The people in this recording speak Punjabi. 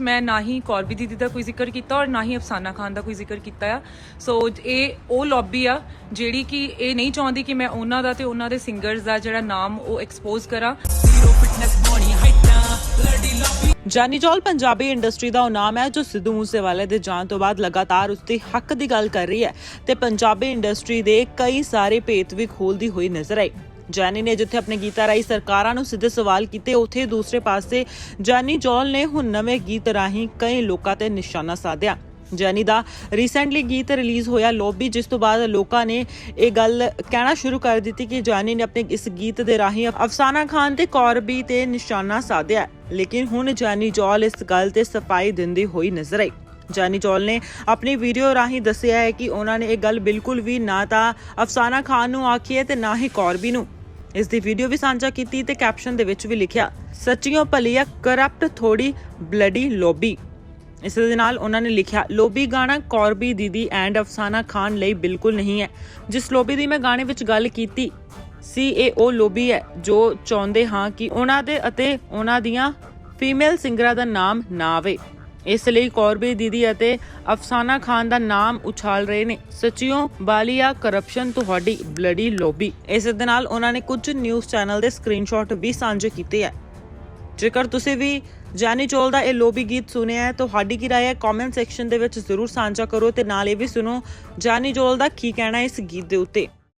ਮੈਂ ਨਾ ਹੀ ਕੌਰਬੀ ਦੀਦੀ ਦਾ ਕੋਈ ਜ਼ਿਕਰ ਕੀਤਾ ਔਰ ਨਾ ਹੀ ਅਫਸਾਨਾ ਖਾਨ ਦਾ ਕੋਈ ਜ਼ਿਕਰ ਕੀਤਾ ਆ। ਸੋ ਇਹ ਉਹ ਲੌਬੀ ਆ ਜਿਹੜੀ ਕਿ ਇਹ ਨਹੀਂ ਚਾਹੁੰਦੀ ਕਿ ਮੈਂ ਉਹਨਾਂ ਦਾ ਤੇ ਉਹਨਾਂ ਦੇ ਸਿੰਗਰਸ ਦਾ ਜਿਹੜਾ ਨਾਮ ਉਹ ਐਕਸਪੋਜ਼ ਕਰਾਂ। ਜਾਨੀ ਜੋਲ ਪੰਜਾਬੀ ਇੰਡਸਟਰੀ ਦਾ ਉਹ ਨਾਮ ਹੈ ਜੋ ਸਿੱਧੂ ਮੂਸੇਵਾਲੇ ਦੇ ਜਾਣ ਤੋਂ ਬਾਅਦ ਲਗਾਤਾਰ ਉਸ ਦੇ ਹੱਕ ਦੀ ਗੱਲ ਕਰ ਰਹੀ ਹੈ ਤੇ ਪੰਜਾਬੀ ਇੰਡਸਟਰੀ ਦੇ ਕਈ ਸਾਰੇ ਭੇਤ ਵੀ ਖੋਲਦੀ ਹੋਈ ਨਜ਼ਰ ਆਈ। ਜਾਨੀ ਨੇ ਜਿੱਥੇ ਆਪਣੇ ਗੀਤਾਂ ਰਾਹੀਂ ਸਰਕਾਰਾਂ ਨੂੰ ਸਿੱਧੇ ਸਵਾਲ ਕੀਤੇ, ਉੱਥੇ ਦੂਸਰੇ ਪਾਸੇ ਜਾਨੀ ਜੌਲ ਨੇ ਹੁਣ ਨਵੇਂ ਗੀਤ ਰਾਹੀਂ ਕਈ ਲੋਕਾਂ ਤੇ ਨਿਸ਼ਾਨਾ ਸਾਧਿਆ। ਜੈਨੀ ਦਾ ਰੀਸੈਂਟਲੀ ਗੀਤ ਰਿਲੀਜ਼ ਹੋਇਆ ਲੋਬੀ ਜਿਸ ਤੋਂ ਬਾਅਦ ਲੋਕਾਂ ਨੇ ਇਹ ਗੱਲ ਕਹਿਣਾ ਸ਼ੁਰੂ ਕਰ ਦਿੱਤੀ ਕਿ ਜੈਨੀ ਨੇ ਆਪਣੇ ਇਸ ਗੀਤ ਦੇ ਰਾਹੀਂ ਅਫਸਾਨਾ ਖਾਨ ਤੇ ਕੌਰਬੀ ਤੇ ਨਿਸ਼ਾਨਾ ਸਾਧਿਆ। ਲੇਕਿਨ ਹੁਣ ਜੈਨੀ ਜੌਲ ਇਸ ਗੱਲ ਤੇ ਸਫ਼ਾਈ ਦਿੰਦੀ ਹੋਈ ਨਜ਼ਰ ਆਈ। ਜਾਨੀ ਚੌਲ ਨੇ ਆਪਣੀ ਵੀਡੀਓ ਰਾਹੀਂ ਦੱਸਿਆ ਹੈ ਕਿ ਉਹਨਾਂ ਨੇ ਇਹ ਗੱਲ ਬਿਲਕੁਲ ਵੀ ਨਾ ਤਾਂ ਅਫਸਾਨਾ ਖਾਨ ਨੂੰ ਆਖੀ ਹੈ ਤੇ ਨਾ ਹੀ ਕੌਰਬੀ ਨੂੰ। ਇਸ ਦੀ ਵੀਡੀਓ ਵੀ ਸਾਂਝਾ ਕੀਤੀ ਤੇ ਕੈਪਸ਼ਨ ਦੇ ਵਿੱਚ ਵੀ ਲਿਖਿਆ, ਸੱਚੀਓ ਭਲੀਆ ਕਰਪਟ ਥੋੜੀ ਬਲੱਡੀ ਲੋਬੀ ਇਸ ਦੇ ਨਾਲ ਉਹਨਾਂ ਨੇ ਲਿਖਿਆ ਲੋਬੀ ਗਾਣਾ ਕੌਰਬੀ ਦੀਦੀ ਐਂਡ ਅਫਸਾਨਾ ਖਾਨ ਲਈ ਬਿਲਕੁਲ ਨਹੀਂ ਹੈ। ਜਿਸ ਲੋਬੀ ਦੀ ਮੈਂ ਗਾਣੇ ਵਿੱਚ ਗੱਲ ਕੀਤੀ ਸੀ ਇਹ ਉਹ ਲੋਬੀ ਹੈ, ਜੋ ਚਾਹੁੰਦੇ ਹਾਂ ਕਿ ਉਹਨਾਂ ਦੇ ਅਤੇ ਉਹਨਾਂ ਦੀਆਂ ਫੀਮੇਲ ਸਿੰਗਰਾਂ ਦਾ ਨਾਮ ਨਾ ਆਵੇ। ਇਸ ਲਈ ਕੌਰਬੀ ਦੀਦੀ ਅਤੇ ਅਫਸਾਨਾ ਖਾਨ ਦਾ ਨਾਮ ਉਛਾਲ ਰਹੇ ਨੇ। ਸੱਚੀਓ, ਬਾਲੀਆ ਕਰਪਸ਼ਨ ਤੁਹਾਡੀ ਬਲੱਡੀ ਲੋਬੀ ਇਸ ਦੇ ਨਾਲ ਉਹਨਾਂ ਨੇ ਕੁਝ ਨਿਊਜ਼ ਚੈਨਲ ਦੇ ਸਕਰੀਨਸ਼ਾਟ ਵੀ ਸਾਂਝੇ ਕੀਤੇ ਹੈ ਜੇਕਰ ਤੁਸੀਂ ਵੀ ਜਾਨੀ ਚੋਲ ਦਾ ਇਹ ਲੋਬੀ ਗੀਤ ਸੁਣਿਆ ਹੈ, ਤੁਹਾਡੀ ਕੀ ਰਾਏ ਹੈ? ਕਮੈਂਟ ਸੈਕਸ਼ਨ ਦੇ ਵਿੱਚ ਜ਼ਰੂਰ ਸਾਂਝਾ ਕਰੋ ਤੇ ਨਾਲ ਇਹ ਵੀ ਸੁਣੋ ਜਾਨੀ ਚੋਲ ਦਾ ਕੀ ਕਹਿਣਾ ਇਸ ਗੀਤ ਦੇ ਉੱਤੇ।